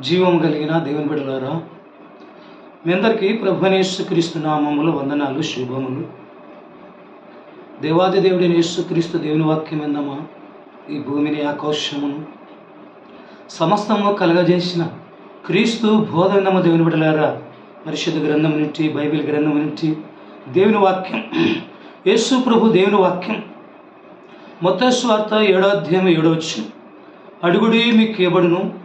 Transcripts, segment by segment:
జీవం కలిగిన దేవుని బిడ్డలారా మీ అందరికీ ప్రభునేశ్వక్రీస్తు నామములు వందనాలు శుభములు. దేవాది దేవుడి యేసుక్రీస్తు దేవుని వాక్యం ఎందమా ఈ భూమిని ఆకాశమును. సమస్తము కలగజేసిన క్రీస్తు బోధనమ దేవుని బిడ్డలారా పరిశుద్ధ గ్రంథం నుండి బైబిల్ గ్రంథం నుండి దేవుని వాక్యం యేసు ప్రభు దేవుని వాక్యం. మొత్త స్వార్థ ఏడో అధ్యాయం ఏడవచ్చు అడుగుడి మీకు ఇవ్వబడును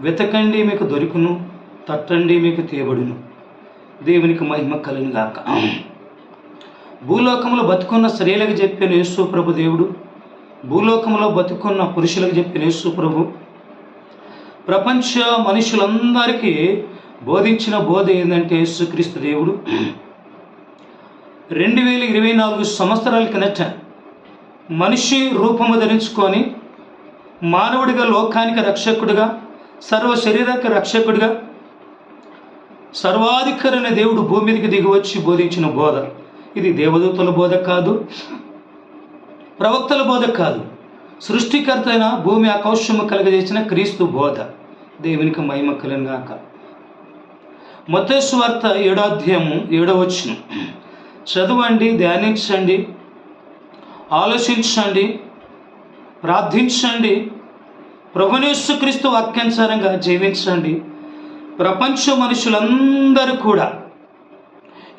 వెతకండి మీకు దొరుకును తట్టండి మీకు తీయబడును. దేవునికి మహిమ కలును గాక. భూలోకంలో బతుకున్న స్త్రీలకు చెప్పిన యేసు ప్రభు దేవుడు భూలోకంలో బతుకున్న పురుషులకు చెప్పిన యేసు ప్రభు ప్రపంచ మనుషులందరికీ బోధించిన బోధ ఏంటంటే యేసుక్రీస్తు దేవుడు. రెండు వేల ఇరవై నాలుగు సంవత్సరాల కిందట మనిషి రూపము ధరించుకొని మానవుడిగా లోకానికి రక్షకుడిగా సర్వ శరీరానికి రక్షకుడిగా సర్వాధికారైన దేవుడు భూమి మీదకి దిగి వచ్చి బోధించిన బోధ. ఇది దేవదూతల బోధ కాదు ప్రవక్తల బోధ కాదు. సృష్టికర్త అయిన భూమి ఆకౌష్యము కలగజేసిన క్రీస్తు బోధ. దేవునికి మహిమ కలంగాక. మతేశ్వార్త ఏడో అధ్యాయము వచ్చిన చదవండి ధ్యానించండి ఆలోచించండి ప్రార్థించండి ప్రభునేశ్వక్రీస్తు వాక్యానుసారంగా జీవించండి. ప్రపంచ మనుషులందరూ కూడా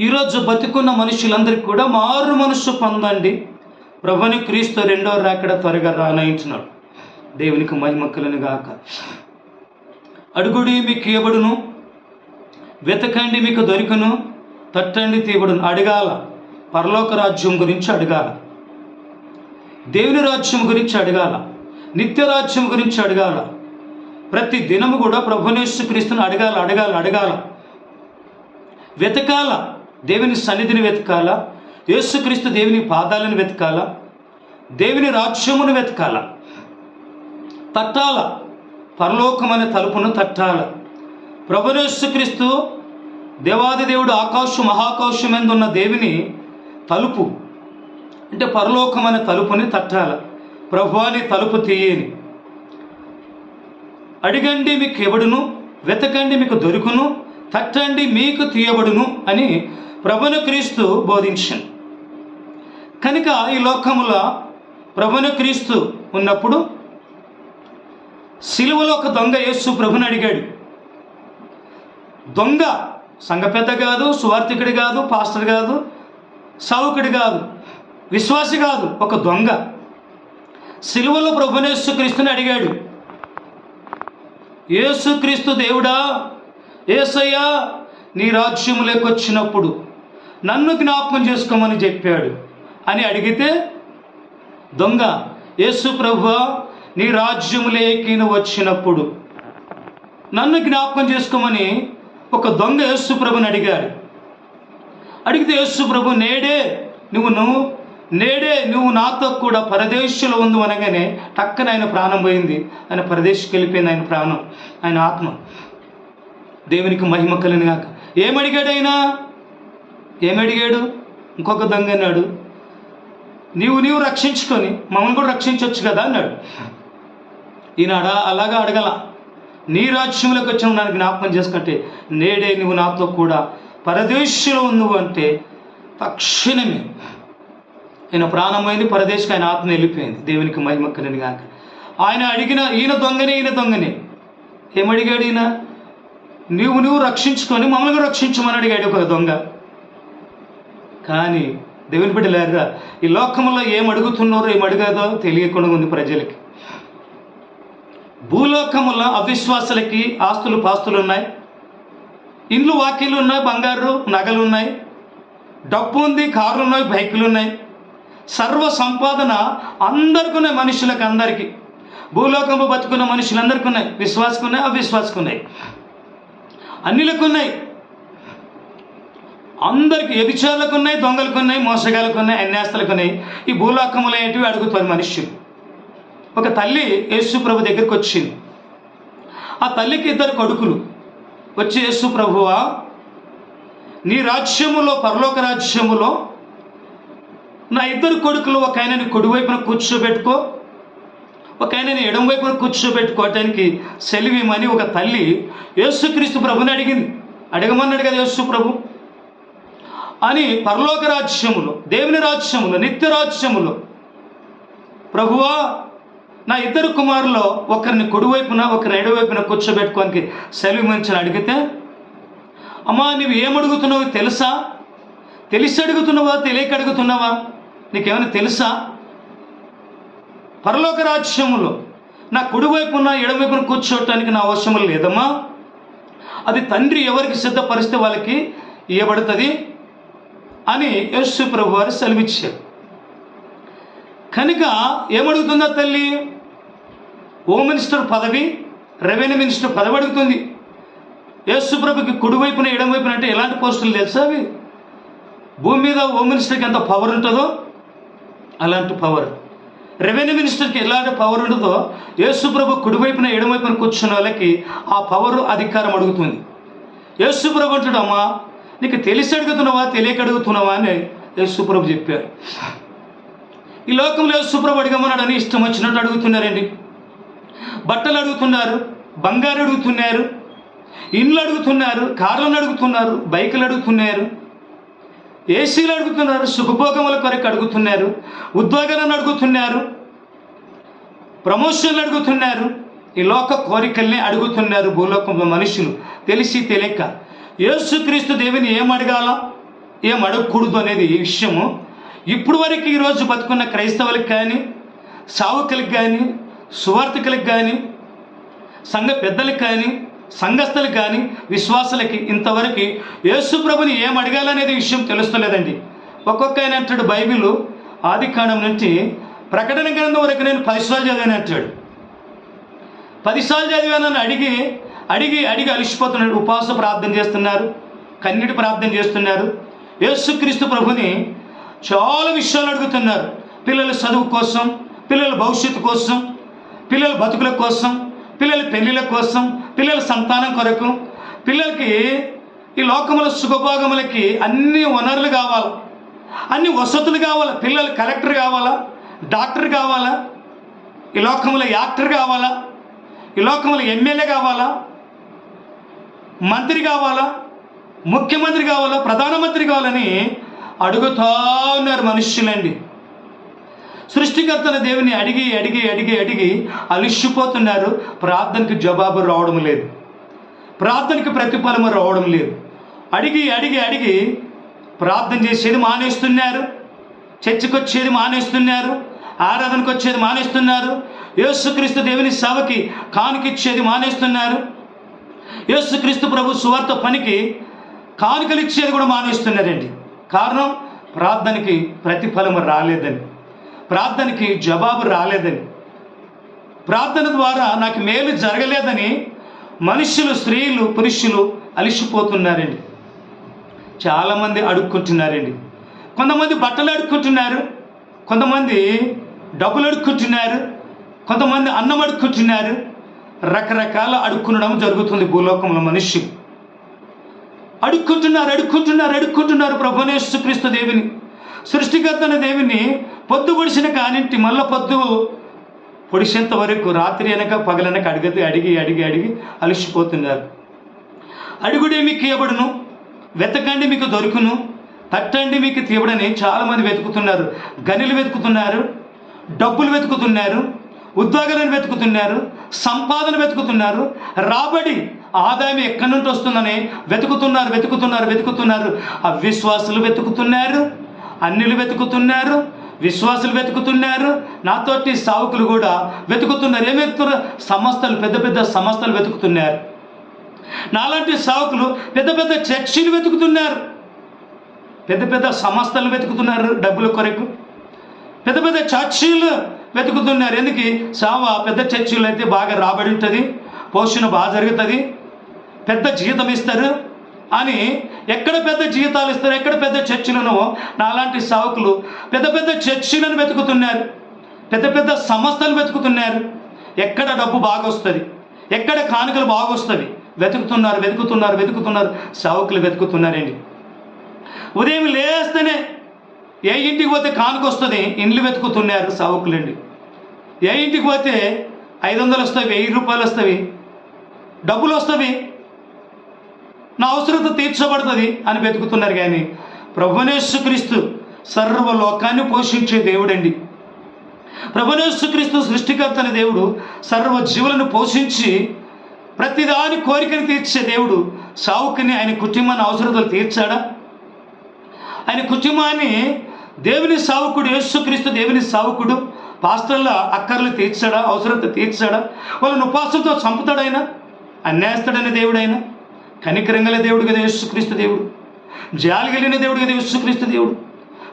ఈరోజు బతుకున్న మనుషులందరికీ కూడా మారు మనసు పొందండి. ప్రభుని క్రీస్తు రెండో రాకడ త్వరగా రానయించినాడు దేవునికి మహిమక్కలను గాక. అడుగుడి మీకు ఇవ్వబడును వెతకండి మీకు దొరికను తట్టండి తీయబడును. అడగాల పరలోక రాజ్యం గురించి అడగాల దేవుని రాజ్యం గురించి అడగాల. నిత్య రాజ్యం గురించి అడగాల. ప్రతి దినము కూడా ప్రభునేశ్వ క్రీస్తుని అడగాల అడగాల అడగాల. వెతకాల. దేవుని సన్నిధిని వెతకాల. యేసుక్రీస్తు దేవుని పాదాలను వెతకాల. దేవుని రాజ్యమును వెతకాల. తట్టాల. పరలోకమనే తలుపును తట్టాల. ప్రభునేశ్వక్రీస్తు దేవాది దేవుడు ఆకాశం మహాకాశం ఎందున్న దేవుని తలుపు. అంటే పరలోకం అనే తలుపుని తట్టాల. ప్రభువాని తలుపు తీయని. అడిగండి మీకు ఎవడును వెతకండి మీకు దొరుకును? తట్టండి మీకు తీయబడును? అని ప్రభును క్రీస్తు బోధించాను కనుక ఈ లోకముల ప్రభును క్రీస్తు ఉన్నప్పుడు సిలువలో ఒక దొంగ యేసు ప్రభుని అడిగాడు. దొంగ సంఘ పెద్ద కాదు సువార్థికుడు కాదు పాస్టర్ కాదు సావుకుడు కాదు విశ్వాసి కాదు ఒక దొంగ. సిలువలో ప్రభునేశ్వక్రీస్తుని అడిగాడు. యేసుక్రీస్తు దేవుడా ఏసయ్యా నీ రాజ్యములోకి వచ్చినప్పుడు నన్ను జ్ఞాపకం చేసుకోమని చెప్పాడు. అని అడిగితే దొంగ యేసు ప్రభు నీ రాజ్యములేకి వచ్చినప్పుడు నన్ను జ్ఞాపకం చేసుకోమని ఒక దొంగ యేసు ప్రభుని అడిగాడు. అడిగితే యేసు ప్రభు నేడే నువ్వు నువ్వు నేడే నువ్వు నాతో కూడా పరదేశంలో ఉంది అనగానే టక్కన ఆయన ప్రాణం పోయింది. ఆయన పరదేశకి వెళ్ళిపోయింది ఆయన ప్రాణం. ఆయన ఆత్మ దేవునికి మహిమ కలిని కాక ఏమడిగాడు ఆయన ఏమడిగాడు? ఇంకొక దొంగ అన్నాడు. నీవు నీవు రక్షించుకొని మమ్మల్ని కూడా రక్షించవచ్చు కదా అన్నాడు. ఈనాడ అలాగా అడగల. నీ రాజ్యంలోకి వచ్చిన నన్ను జ్ఞాపకం చేసుకుంటే నేడే నువ్వు నాతో కూడా పరదేశంలో ఉన్నావు అంటే తక్షణమే ఆయన ప్రాణమైంది పరదేశికి ఆయన ఆత్మ వెళ్ళిపోయింది దేవునికి మహిమక్కనని కాక ఆయన అడిగిన ఈయన దొంగనే ఈయన దొంగనే. ఏమడిగాడు ఈయన? నువ్వు నువ్వు రక్షించుకొని మమ్మల్ని రక్షించమని అడిగాడు ఒక దొంగ. కానీ దేవుని బిడ్డలారా ఈ లోకంలో ఏం అడుగుతున్నారో ఏం అడిగాదో తెలియకుండా ఉంది ప్రజలకి. భూలోకముల అవిశ్వాసులకి ఆస్తులు పాస్తులు ఉన్నాయి. ఇండ్లు వాకిలు ఉన్నాయి బంగారు నగలు ఉన్నాయి. డబ్బు ఉంది కార్లు ఉన్నాయి బైకులు ఉన్నాయి. సర్వ సంపాదన అందరికీ ఉన్నాయి మనుషులకు అందరికీ. భూలోకంలో బతుకున్న మనుషులందరికీ ఉన్నాయి విశ్వాసకు ఉన్నాయి అవిశ్వాసకు అందరికి వ్యభిచారులకు ఉన్నాయి దొంగలకు ఉన్నాయి మోసగాలకు ఉన్నాయి అన్యాస్తులకు ఉన్నాయి ఈ భూలోకములు ఏంటివి అడుగుతారు మనుష్యులు ఒక తల్లి యేసు ప్రభు దగ్గరికి వచ్చింది. ఆ తల్లికి ఇద్దరు కొడుకులు. వచ్చి యేసు ప్రభువా నీ రాజ్యములో పరలోక రాజ్యములో నా ఇద్దరు కొడుకులు ఒక ఆయనని కుడివైపున కూర్చోబెట్టుకో ఒక ఆయనని ఎడం వైపున కూర్చోబెట్టుకోవటానికి సెలివిమని ఒక తల్లి యేసుక్రీస్తు ప్రభుని అడిగింది. అడగమన్నాడు కదా యేసు ప్రభు. అని పరలోక రాజ్యములో దేవుని రాజ్యములో నిత్య రాజ్యములో ప్రభువా నా ఇద్దరు కుమారులో ఒకరిని కుడివైపున ఒకరిని ఎడవైపున కూర్చోబెట్టుకోనికి సెలవు మంచి అడిగితే అమ్మా నువ్వు ఏమడుగుతున్నావు తెలుసా? తెలిసి అడుగుతున్నావా తెలియక అడుగుతున్నావా నీకేమైనా తెలుసా? పరలోక రాజ్యములో నా కుడివైపున ఎడమవైపున కూర్చోవటానికి నా అవసరం లేదమ్మా. అది తండ్రి ఎవరికి సిద్ధపరిస్తే వాళ్ళకి ఇవ్వబడుతుంది అని యేసు ప్రభు వారు సెలవిచ్చారు. కనుక ఏమడుగుతుందా తల్లి? హోమ్ మినిస్టర్ పదవి రెవెన్యూ మినిస్టర్ పదవి అడుగుతుంది. యేసు ప్రభుకి కుడివైపున ఎడమవైపున అంటే ఎలాంటి పోస్టులు తెలుసా అవి? భూమి మీద హోమ్ మినిస్టర్కి ఎంత పవర్ ఉంటుందో? అలాంటి పవర్ రెవెన్యూ మినిస్టర్కి ఎలాంటి పవర్ ఉండదో యేసుప్రభు కుడివైపున ఎడమవైపున కూర్చున్న వాళ్ళకి ఆ పవర్ అధికారం అడుగుతుంది. యేసుప్రభు అంటాడు అమ్మా నీకు తెలిసి అడుగుతున్నావా తెలియక అడుగుతున్నావా? అని యేసుప్రభు చెప్పారు. ఈ లోకంలో యేసుప్రభు ప్రభు అడగమన్నాడని ఇష్టం వచ్చినట్టు అడుగుతున్నారండి. బట్టలు అడుగుతున్నారు బంగారు అడుగుతున్నారు ఇండ్లు అడుగుతున్నారు కార్లను అడుగుతున్నారు బైకులు అడుగుతున్నారు ఏసీలు అడుగుతున్నారు సుఖభోగముల కొరకు అడుగుతున్నారు ఉద్యోగాలను అడుగుతున్నారు ప్రమోషన్లు అడుగుతున్నారు ఈ లోక కోరికల్ని అడుగుతున్నారు భూలోకంలో మనుషులు. తెలిసి తెలియక యేసుక్రీస్తు దేవిని ఏం అడగాల ఏం అడగకూడదు అనేది ఈ విషయము. ఇప్పుడు వరకు ఈరోజు బతుకున్న క్రైస్తవులకు కానీ సావుకులకు కానీ సువార్థికులకు కానీ సంఘ పెద్దలకు కానీ సంఘస్థలకు కానీ విశ్వాసులకి ఇంతవరకు యేసు ప్రభుని ఏం అడగాలనేది విషయం తెలుస్తలేదండి. ఒక్కొక్క ఆయన అంటాడు బైబిల్ ఆది కాండం నుంచి ప్రకటన గ్రంథం వరకు నేను పదిసార్లు చదివాను అంటాడు. పదిసార్లు చదివానని అడిగి అడిగి అడిగి అలిసిపోతున్నాడు. ఉపాస ప్రార్థన చేస్తున్నారు కన్నీటి ప్రార్థన చేస్తున్నారు. యేసుక్రీస్తు ప్రభుని చాలా విషయాలు అడుగుతున్నారు. పిల్లల చదువు కోసం పిల్లల భవిష్యత్తు కోసం పిల్లల బతుకుల కోసం పిల్లల పెళ్ళిళ్ళ కోసం పిల్లల సంతానం కొరకు పిల్లలకి ఈ లోకముల సుఖభోగములకి అన్ని వనరులు కావాలి? అన్ని వసతులు కావాలి? పిల్లలు కలెక్టర్ కావాలా? డాక్టర్ కావాలా? ఈ లోకంలో యాక్టర్ కావాలా? ఈ లోకంలో ఎమ్మెల్యే కావాలా? మంత్రి కావాలా? ముఖ్యమంత్రి కావాలా? ప్రధానమంత్రి కావాలని అడుగుతా ఉన్నారు మనుష్యులండి. సృష్టికర్తల దేవుని అడిగి అడిగి అడిగి అడిగి అలిసిపోతున్నారు. ప్రార్థనకి జవాబు రావడం లేదు. ప్రార్థనకి ప్రతిఫలము రావడం లేదు. అడిగి అడిగి అడిగి ప్రార్థన చేసేది మానేస్తున్నారు. చర్చికి వచ్చేది మానేస్తున్నారు. ఆరాధనకు వచ్చేది మానేస్తున్నారు. యేసుక్రీస్తు దేవుని సేవకి కానుకిచ్చేది మానేస్తున్నారు. యేసుక్రీస్తు ప్రభు సువార్త పనికి కానుకలు ఇచ్చేది కూడా మానేస్తున్నారండి. కారణం ప్రార్థనకి ప్రతిఫలం రాలేదని. ప్రార్థనకి జవాబు రాలేదని ప్రార్థన ద్వారా నాకు మేలు జరగలేదని మనుషులు స్త్రీలు పురుషులు అలిసిపోతున్నారండి. చాలామంది అడుక్కుంటున్నారండి. కొంతమంది బట్టలు అడుక్కుంటున్నారు కొంతమంది డబ్బులు అడుక్కుంటున్నారు కొంతమంది అన్నం అడుక్కుంటున్నారు. రకరకాల అడుక్కునడం జరుగుతుంది భూలోకంలో మనిషి అడుక్కుంటున్నారు అడుక్కుంటున్నారు అడుక్కుంటున్నారు ప్రభునేశ్వక్రీస్తు దేవిని. సృష్టికర్తన దేవిని పొద్దు పొడిచిన కానింటి మళ్ళ పొద్దు పొడిచేంత వరకు రాత్రి అనక పగలనక అడిగితే అడిగి అడిగి అడిగి అలసిపోతున్నారు. అడుగుడే మీకు ఇవ్వబడును వెతకండి మీకు దొరుకును తట్టండి మీకు తీయబడని చాలామంది వెతుకుతున్నారు. గనులు వెతుకుతున్నారు డబ్బులు వెతుకుతున్నారు ఉద్యోగాలను వెతుకుతున్నారు సంపాదన వెతుకుతున్నారు. రాబడి ఆదాయం ఎక్కడి నుండి వస్తుందని వెతుకుతున్నారు వెతుకుతున్నారు వెతుకుతున్నారు. అవిశ్వాసులు వెతుకుతున్నారు. అన్నిలు వెతుకుతున్నారు విశ్వాసులు వెతుకుతున్నారు నాతోటి సావుకులు కూడా వెతుకుతున్నారు ఏం వెతుకుతున్నారు సంస్థలు పెద్ద పెద్ద సంస్థలు వెతుకుతున్నారు. నాలాంటి సావుకులు పెద్ద పెద్ద చర్చిలు వెతుకుతున్నారు. పెద్ద పెద్ద సంస్థలు వెతుకుతున్నారు డబ్బుల కొరకు. పెద్ద పెద్ద చర్చిలు వెతుకుతున్నారు. ఎందుకు? సావ పెద్ద చర్చీలు అయితే బాగా రాబడి ఉంటుంది పోషణ బాగా జరుగుతుంది. పెద్ద జీతం ఇస్తారు. అని ఎక్కడ పెద్ద జీతాలు ఇస్తారు ఎక్కడ పెద్ద చర్చిలను? నాలాంటి సావకులు పెద్ద పెద్ద చర్చిలను వెతుకుతున్నారు. పెద్ద పెద్ద సంస్థలు వెతుకుతున్నారు. ఎక్కడ డబ్బు బాగా వస్తుంది ఎక్కడ కానుకలు బాగొస్తుంది వెతుకుతున్నారు వెతుకుతున్నారు వెతుకుతున్నారు. సావకులు వెతుకుతున్నారండి. ఉదయం లేస్తేనే ఏ ఇంటికి పోతే కానుక వస్తుంది ఇండ్లు వెతుకుతున్నారు సావకులండి. ఏ ఇంటికి పోతే ఐదు వందలు వస్తాయి వెయ్యి రూపాయలు వస్తాయి డబ్బులు వస్తాయి నా అవసరత తీర్చబడుతుంది అని వెతుకుతున్నారు కానీ ప్రభునేశ్వక్రీస్తు సర్వ లోకాన్ని పోషించే దేవుడండి. ప్రభునేశ్వక్రీస్తు సృష్టికర్త అనే దేవుడు సర్వ జీవులను పోషించి ప్రతిదాని కోరికను తీర్చే దేవుడు సావుకుని ఆయన కుటుంబాన్ని అవసరతలు తీర్చాడా? ఆయన కుటుంబాన్ని దేవుని సావుకుడు యేసుక్రీస్తు దేవుని సావుకుడు పాస్టర్ల అక్కర్లు తీర్చాడా? అవసరత తీర్చాడా? వాళ్ళని ఉపాసంతో చంపుతాడైనా? అన్యాయస్తాడనే దేవుడైనా? కనికరంగల దేవుడు కదా యేసుక్రీస్తు దేవుడు. జాలి కలిగిన దేవుడు కదా యేసుక్రీస్తు దేవుడు.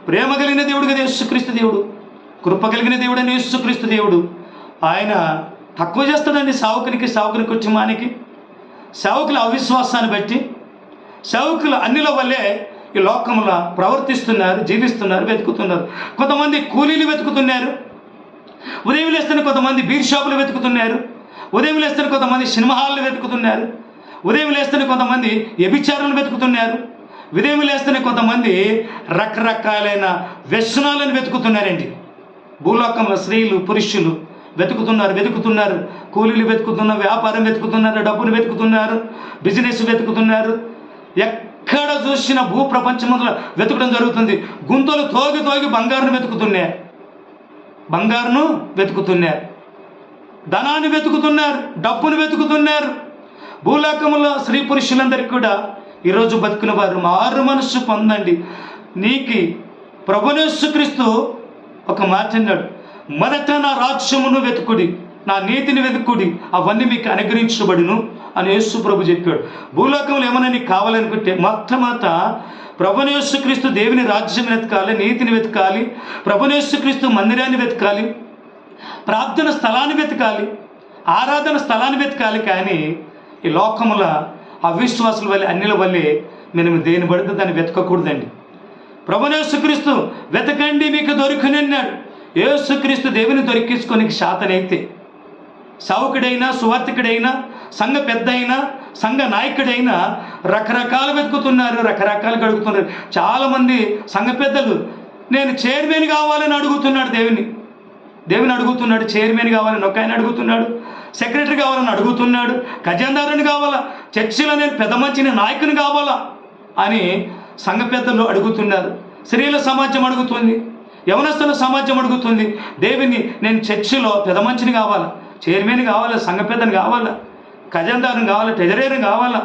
ప్రేమ కలిగిన దేవుడు కదా యేసుక్రీస్తు దేవుడు. కృప కలిగిన దేవుడు అని యేసుక్రీస్తు దేవుడు. ఆయన తక్కువ చేస్తాడండి సావుకునికి సావుకుని కుటుంబానికి సేవకుల అవిశ్వాసాన్ని బట్టి సేవకులు అన్నిల వల్లే ఈ లోకంలో ప్రవర్తిస్తున్నారు జీవిస్తున్నారు వెతుకుతున్నారు. కొంతమంది కూలీలు వెతుకుతున్నారు. ఉదయం లేస్తున్న కొంతమంది బీర్ షాపులు వెతుకుతున్నారు. ఉదయం లేస్తున్న కొంతమంది సినిమా హాళ్ళు వెతుకుతున్నారు. ఉదయం లేస్తేనే కొంతమంది వ్యభిచారులు వెతుకుతున్నారు. ఉదయం లేస్తేనే కొంతమంది రకరకాలైన వ్యసనాలను వెతుకుతున్నారండి. భూలోకంలో స్త్రీలు పురుషులు వెతుకుతున్నారు వెతుకుతున్నారు. కూలీలు వెతుకుతున్నారు వ్యాపారం వెతుకుతున్నారు డబ్బును వెతుకుతున్నారు బిజినెస్ వెతుకుతున్నారు. ఎక్కడ చూసిన భూ ప్రపంచంలో వెతకడం జరుగుతుంది. గుంతలు తోగి తోగి బంగారును వెతుకుతున్నారు. బంగారును వెతుకుతున్నారు. ధనాన్ని వెతుకుతున్నారు. డబ్బును వెతుకుతున్నారు. భూలోకంలో స్త్రీ పురుషులందరికీ కూడా ఈరోజు బతుకున్న వారు మారు మనస్సు పొందండి. నీకి ప్రభునేసుక్రీస్తు ఒక మాట అన్నాడు. మొదట నా రాజ్యమును వెతుకుడి నా నీతిని వెతుకుడి అవన్నీ మీకు అనుగ్రహించబడును అని యేసు ప్రభు చెప్పాడు. భూలోకంలో ఏమైనా నీకు కావాలనుకుంటే మొట్టమొదట ప్రభునేసుక్రీస్తు దేవుని రాజ్యం వెతకాలి నీతిని వెతకాలి ప్రభునేసుక్రీస్తు మందిరాన్ని వెతకాలి ప్రార్థన స్థలాన్ని వెతకాలి ఆరాధన స్థలాన్ని వెతకాలి కానీ ఈ లోకముల అవిశ్వాసుల వల్ల అన్నిల వల్లే మేము దేని పడితే దాన్ని వెతకకూడదండి. ప్రభునేసుక్రీస్తు వెతకండి మీకు దొరికినన్నాడు అన్నాడు. యేసుక్రీస్తు దేవుని దొరికించుకొని శాతనైతే. సావుకుడైనా సువార్తికుడైనా సంఘ పెద్ద అయినా సంఘ నాయకుడైనా రకరకాలు వెతుకుతున్నారు రకరకాలు అడుగుతున్నారు చాలామంది సంఘ పెద్దలు నేను చైర్మన్ కావాలని అడుగుతున్నాడు దేవుని. దేవుని అడుగుతున్నాడు చైర్మన్ కావాలని ఒక ఆయన అడుగుతున్నాడు. సెక్రటరీ కావాలని అడుగుతున్నాడు ఖజాందారుని కావాలా చర్చిలో నేను పెద్ద మంచిని నాయకుని కావాలా అని సంఘ పెద్దలు అడుగుతున్నారు. స్త్రీల సమాజం అడుగుతుంది యవనస్తుల సమాజం అడుగుతుంది. దేవుని నేను చర్చిలో పెద్ద మంచిని కావాలా చైర్మన్ కావాలా సంఘ పెద్దని కావాలా ఖజాందారుని కావాలా ట్రెజరీని కావాలా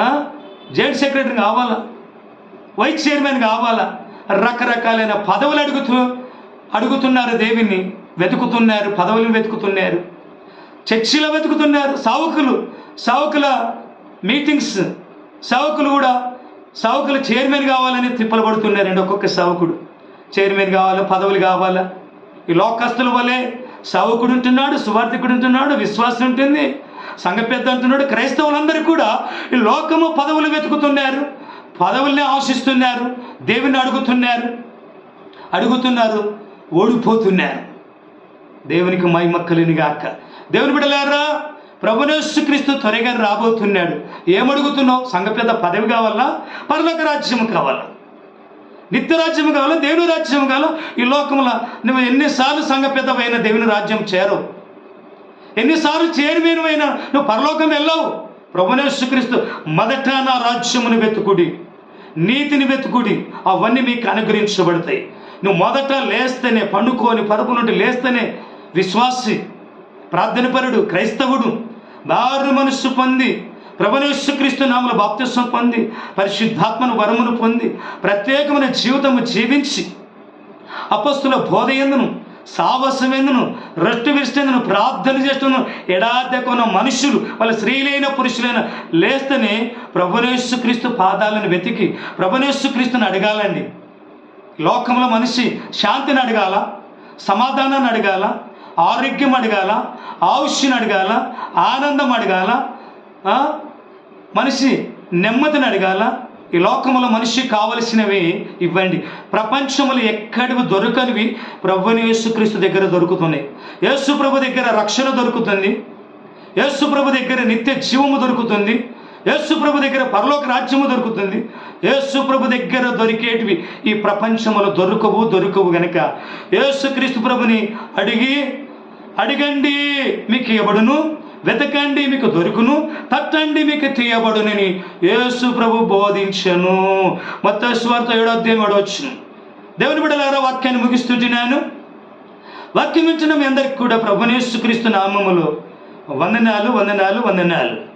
ఆ? జైల్ సెక్రటరీ కావాలా వైస్ చైర్మన్ కావాలా? రకరకాలైన పదవులు అడుగుతూ అడుగుతున్నారు దేవిని వెతుకుతున్నారు పదవులను వెతుకుతున్నారు. చర్చిలో వెతుకుతున్నారు సావుకులు సావుకుల మీటింగ్స్ సావుకులు కూడా సావుకులు చైర్మన్ కావాలని తిప్పలు పడుతున్నారండి ఒక్కొక్క సావుకుడు. చైర్మన్ కావాలా పదవులు కావాలా? ఈ లోకస్తుల వల్లే సావుకుడు ఉంటున్నాడు సువార్థికుడు ఉంటున్నాడు విశ్వాసం ఉంటుంది. సంఘ పెద్ద అంటున్నాడు క్రైస్తవులందరూ కూడా ఈ లోకము పదవులు వెతుకుతున్నారు. పదవుల్ని ఆశిస్తున్నారు దేవుని అడుగుతున్నారు. అడుగుతున్నారు ఓడిపోతున్నారు. దేవునికి మైమక్కలిని గాక దేవుని బిడలారా ప్రభునేశ్వక్రీస్తు త్వరగా రాబోతున్నాడు. ఏమడుగుతున్నావు? సంఘ పెద్ద పదవి కావాలా? పరలోక రాజ్యం కావాలా? నిత్య రాజ్యం కావాలా? దేవుని రాజ్యం కావాలా? ఈ లోకంలో నువ్వు ఎన్నిసార్లు సంఘ పెద్దవైన దేవుని రాజ్యం చేరవు. ఎన్నిసార్లు చేరువేనువైనా నువ్వు పరలోకం వెళ్ళవు. ప్రభునేశ్వక్రీస్తు మొదట నా రాజ్యమును వెతుకుడి. నీతిని వెతుకుడి. అవన్నీ మీకు అనుగ్రహించబడతాయి. నువ్వు మొదట లేస్తేనే పండుకొని పరుపు నుండి లేస్తేనే విశ్వాసి ప్రార్థనపరుడు క్రైస్తవుడు మారు మనస్సు పొంది ప్రభునేశ్వక్రీస్తు నామల బాప్తిస్వం పొంది పరిశుద్ధాత్మను వరమును పొంది ప్రత్యేకమైన జీవితము జీవించి అపస్తుల బోధ ఎందును సావసమెందును రొట్టు విరిస్తేందును ప్రార్థన చేస్తున్న ఎడాదకున్న మనుషులు వాళ్ళ స్త్రీలైన పురుషులైన లేస్తేనే ప్రభునేశ్వక్రీస్తు పాదాలను వెతికి ప్రభునేశ్వక్రీస్తుని అడగాలండి. లోకంలో మనిషి శాంతిని అడగాల? సమాధానాన్ని అడగాల? ఆరోగ్యం అడగాల ఆయుష్యను అడగాల ఆనందం అడగాల మనిషి నెమ్మదిని అడగాల. ఈ లోకంలో మనిషి కావలసినవి ఇవ్వండి. ప్రపంచంలో ఎక్కడివి దొరకనివి ప్రభుని యేసుక్రీస్తు దగ్గర దొరుకుతున్నాయి. యేసు ప్రభు దగ్గర రక్షణ దొరుకుతుంది. యేసు ప్రభు దగ్గర నిత్య జీవము దొరుకుతుంది. యేసు ప్రభు దగ్గర పరలోక రాజ్యము దొరుకుతుంది. యేసు ప్రభు దగ్గర దొరికేటివి ఈ ప్రపంచంలో దొరకవు దొరకవు గనక. యేసుక్రీస్తు ప్రభుని అడిగి అడగండి మీకు ఇవ్వబడును వెతకండి మీకు దొరుకును తట్టండి మీకు తీయబడునని యేసు ప్రభు బోధించను. మొత్త స్వార్థ ఏడో అధ్యాయం దేవుని బిడ్డలారా వాక్యాన్ని ముగిస్తుంటున్నాను. వాక్యం ఇచ్చిన మీ అందరికి కూడా ప్రభునేసు క్రీస్తు నామములో వందనాలు వందనాలు వందనాలు.